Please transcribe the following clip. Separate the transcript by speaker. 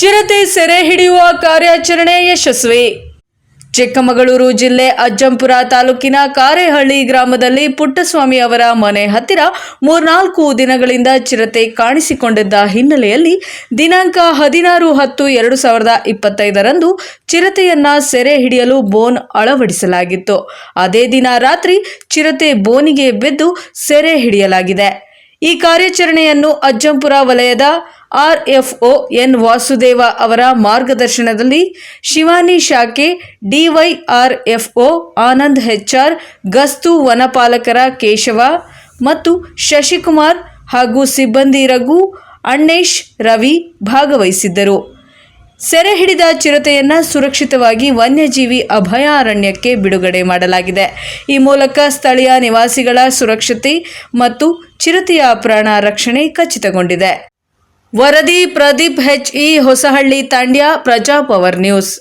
Speaker 1: ಚಿರತೆ ಸೆರೆ ಹಿಡಿಯುವ ಕಾರ್ಯಾಚರಣೆ ಯಶಸ್ವಿ. ಚಿಕ್ಕಮಗಳೂರು ಜಿಲ್ಲೆ ಅಜ್ಜಂಪುರ ತಾಲೂಕಿನ ಕಾರೇಹಳ್ಳಿ ಗ್ರಾಮದಲ್ಲಿ ಪುಟ್ಟಸ್ವಾಮಿ ಅವರ ಮನೆ ಹತ್ತಿರ ಮೂರ್ನಾಲ್ಕು ದಿನಗಳಿಂದ ಚಿರತೆ ಕಾಣಿಸಿಕೊಂಡಿದ್ದ ಹಿನ್ನೆಲೆಯಲ್ಲಿ ದಿನಾಂಕ ಹದಿನಾರು ಹತ್ತು ಎರಡು ಸಾವಿರದ ಇಪ್ಪತ್ತೈದರಂದು ಚಿರತೆಯನ್ನ ಸೆರೆ ಹಿಡಿಯಲು ಬೋನ್ ಅಳವಡಿಸಲಾಗಿತ್ತು. ಅದೇ ದಿನ ರಾತ್ರಿ ಚಿರತೆ ಬೋನಿಗೆ ಬಿದ್ದು ಸೆರೆ ಹಿಡಿಯಲಾಗಿದೆ. ಈ ಕಾರ್ಯಾಚರಣೆಯನ್ನು ಅಜ್ಜಂಪುರ ವಲಯದ ಆರ್ಎಫ್ಒ ಎನ್ ವಾಸುದೇವ ಅವರ ಮಾರ್ಗದರ್ಶನದಲ್ಲಿ ಶಿವಾನಿ ಶಾಖೆ DYR F O Anand HR, ಗಸ್ತು ವನಪಾಲಕರ ಕೇಶವ ಮತ್ತು ಶಶಿಕುಮಾರ್ ಹಾಗೂ ಸಿಬ್ಬಂದಿ ರಘು, ಅಣ್ಣೇಶ್, ರವಿ ಭಾಗವಹಿಸಿದ್ದರು. ಸೆರೆ ಹಿಡಿದ ಚಿರತೆಯನ್ನ ಸುರಕ್ಷಿತವಾಗಿ ವನ್ಯಜೀವಿ ಅಭಯಾರಣ್ಯಕ್ಕೆ ಬಿಡುಗಡೆ ಮಾಡಲಾಗಿದೆ. ಈ ಮೂಲಕ ಸ್ಥಳೀಯ ನಿವಾಸಿಗಳ ಸುರಕ್ಷತೆ ಮತ್ತು ಚಿರತೆಯ ಪ್ರಾಣ ರಕ್ಷಣೆ ಖಚಿತಗೊಂಡಿದೆ. ವರದಿ Pradeep H E Hosahalli Tandya Praja power news